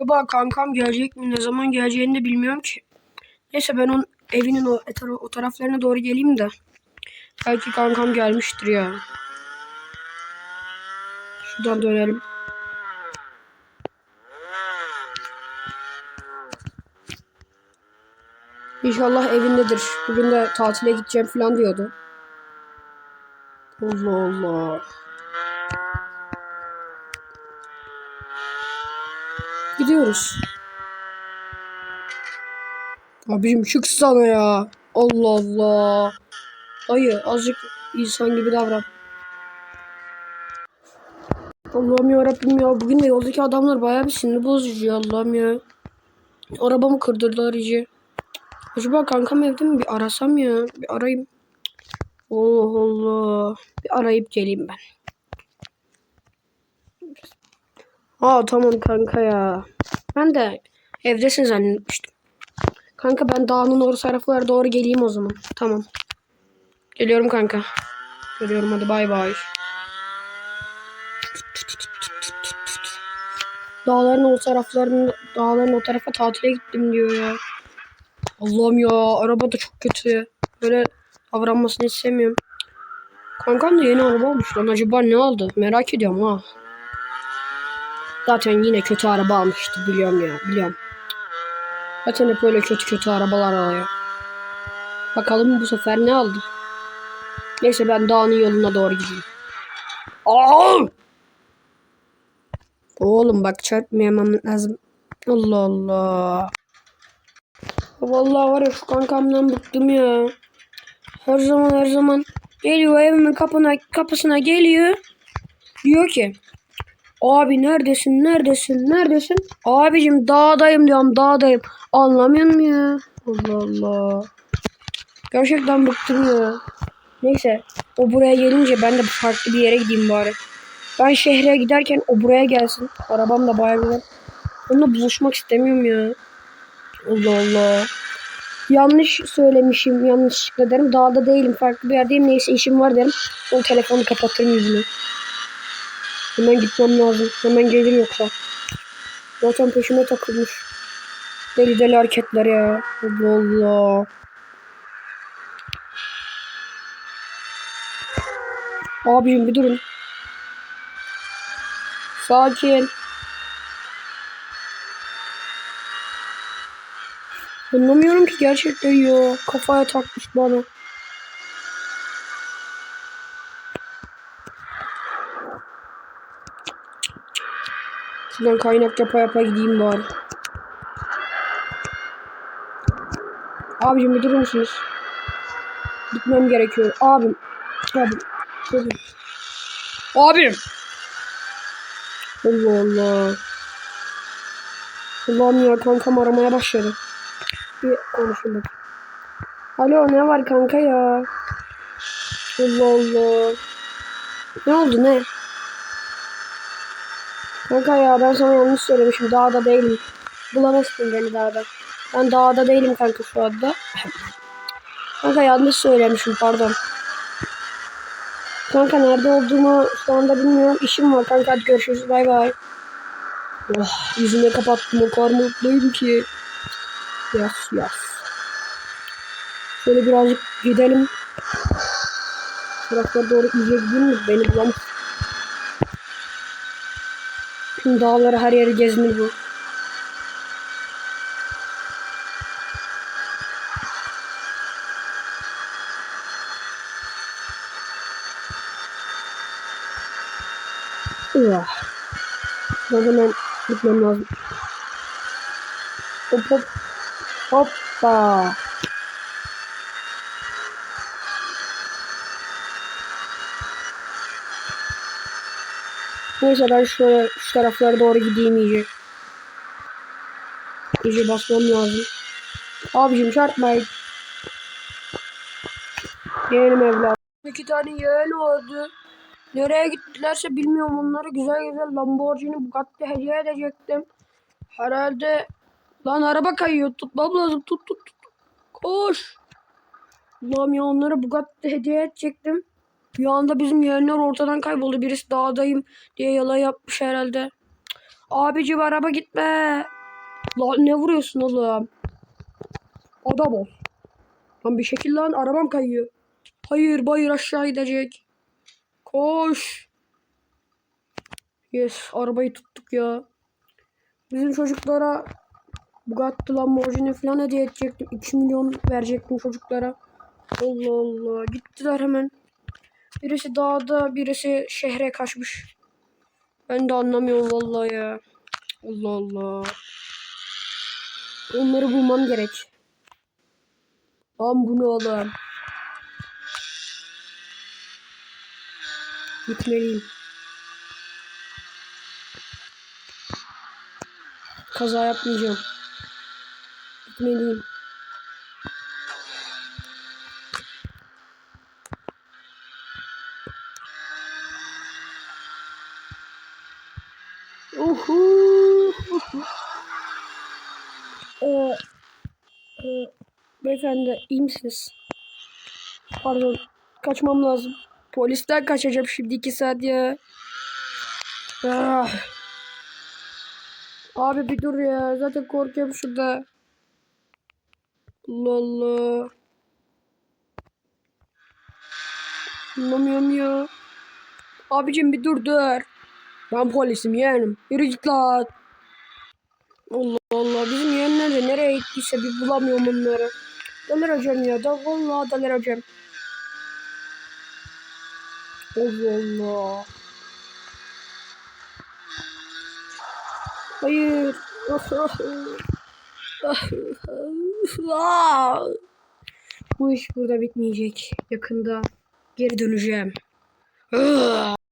Baba kankam gelecek mi? Ne zaman geleceğini de bilmiyorum ki. Neyse ben onun evinin o, o taraflarına doğru geleyim de. Belki kankam gelmiştir ya. Şuradan dönelim. İnşallah evindedir. Bugün de tatile gideceğim falan diyordu. Allah Allah. Gidiyoruz. Abicim çıksana ya. Allah Allah. Dayı azıcık insan gibi davran. Allah'ım ya Rabbim ya. Bugün de yoldaki adamlar bayağı bir sinir bozucu Allah'ım ya. Arabamı kırdırdılar iyice. Acaba kankam evde mi? Bir arasam ya. Bir arayayım. Allah Allah. Bir arayıp geleyim ben. Aa tamam kanka ya. Ben de evdesin zannetmiştim. Kanka ben dağının orta taraflara doğru geleyim o zaman. Tamam. Geliyorum kanka. Geliyorum hadi bay bay. Dağların o taraflarının dağların o tarafa tatile gittim diyor ya. Allah'ım ya araba da çok kötü. Böyle davranmasını istemiyorum. Kankam da yeni araba almış lan. Acaba ne aldı? Merak ediyorum ha. Zaten yine kötü araba almıştı biliyorum ya biliyorum. Zaten hep öyle kötü kötü arabalar alıyor. Bakalım bu sefer ne aldı? Neyse ben dağın yoluna doğru gideyim. Aa! Oğlum bak çarpmayamam lazım. Allah Allah. Vallahi var ya şu kankamdan bıktım ya. Her zaman her zaman geliyor evimin kapına, kapısına geliyor. Diyor ki Abi neredesin neredesin neredesin? Abicim dağdayım diyorum dağdayım. Anlamıyor musun ya? Allah Allah. Gerçekten bıktım ya. Neyse o buraya gelince ben de farklı bir yere gideyim bari. Ben şehre giderken o buraya gelsin. Arabam da bayağı güzel. Onunla buluşmak istemiyorum ya. Allah Allah. Yanlış söylemişim. Yanlışlıkla derim. Dağda değilim. Farklı bir yerdeyim. Neyse işim var derim. O telefonu kapatırım yüzüne. Hemen gitmem lazım. Hemen gelir yoksa. Zaten peşime takılmış. Deli deli hareketler ya. Allah Allah. Abicim bir durun. Sakin. Anlamıyorum ki gerçekten ya. Kafaya takmış bana. Şuradan kaynak yapa yapa gideyim bari. Abicim bir durur musunuz? Gitmem gerekiyor. Abim. Abim. Abim. Abim. Allah Allah. Allah'ım ya kankam aramaya başladı. Bir konuşayım bak. Alo ne var kanka ya? Allah Allah. Ne oldu ne? Kanka ya ben sana yanlış söylemişim. Dağda değilim. Bulamazsın beni dağda. Ben dağda değilim kanka şu anda. kanka yanlış söylemişim pardon. Kanka nerede olduğumu şu anda bilmiyorum. İşim var kanka hadi görüşürüz bay bay. Oh, yüzüme kapattım o kadar mutluyum ki. Yas yas. Şöyle birazcık gidelim. Taraflara doğru iyice mi? Beni bulamaz. Tüm dağları her yeri gezinir bu. Uah. Ben hemen gitmem lazım. Hop hop. Hoppa. Neyse ben şöyle şu taraflara doğru gideyim iyice. İyice basmam lazım. Abicim çarpmayın. Yeğenim evladım. İki tane yeğen vardı. Nereye gittilerse bilmiyorum onları güzel güzel Lamborghini Bugatti hediye edecektim. Herhalde lan araba kayıyor tutmam lazım tut tut tut. Koş. Allah'ım ya onlara Bugatti hediye edecektim. Bir anda bizim yeğenler ortadan kayboldu. Birisi dağdayım diye yalan yapmış herhalde. Cık. Abicim araba gitme. Lan ne vuruyorsun oğlum? Adam ol. Lan bir şekil lan arabam kayıyor. Hayır bayır aşağı gidecek. Koş. Yes arabayı tuttuk ya. Bizim çocuklara Bugatti Lamborghini falan hediye edecektim. 2 milyon verecektim çocuklara. Allah Allah. Gittiler hemen. Birisi dağda, birisi şehre kaçmış. Ben de anlamıyorum vallahi ya. Allah Allah. Onları bulmam gerek. Lan bu ne oğlum? Gitmeliyim. Kaza yapmayacağım. Gitmeliyim. Ee, e, beyefendi iyi misiniz? Pardon. Kaçmam lazım. Polisten kaçacağım şimdi iki saat ya. Ah. Abi bir dur ya. Zaten korkuyorum şurada. Allah. Anlamıyorum ya. Abicim bir dur dur. Ben polisim yeğenim. Yürü git lan. Allah Allah. Bizim yeğenler de nereye gittiyse bir bulamıyorum onları. Delireceğim ya. Da vallahi delireceğim. Allah Allah. Hayır. Bu iş burada bitmeyecek. Yakında geri döneceğim.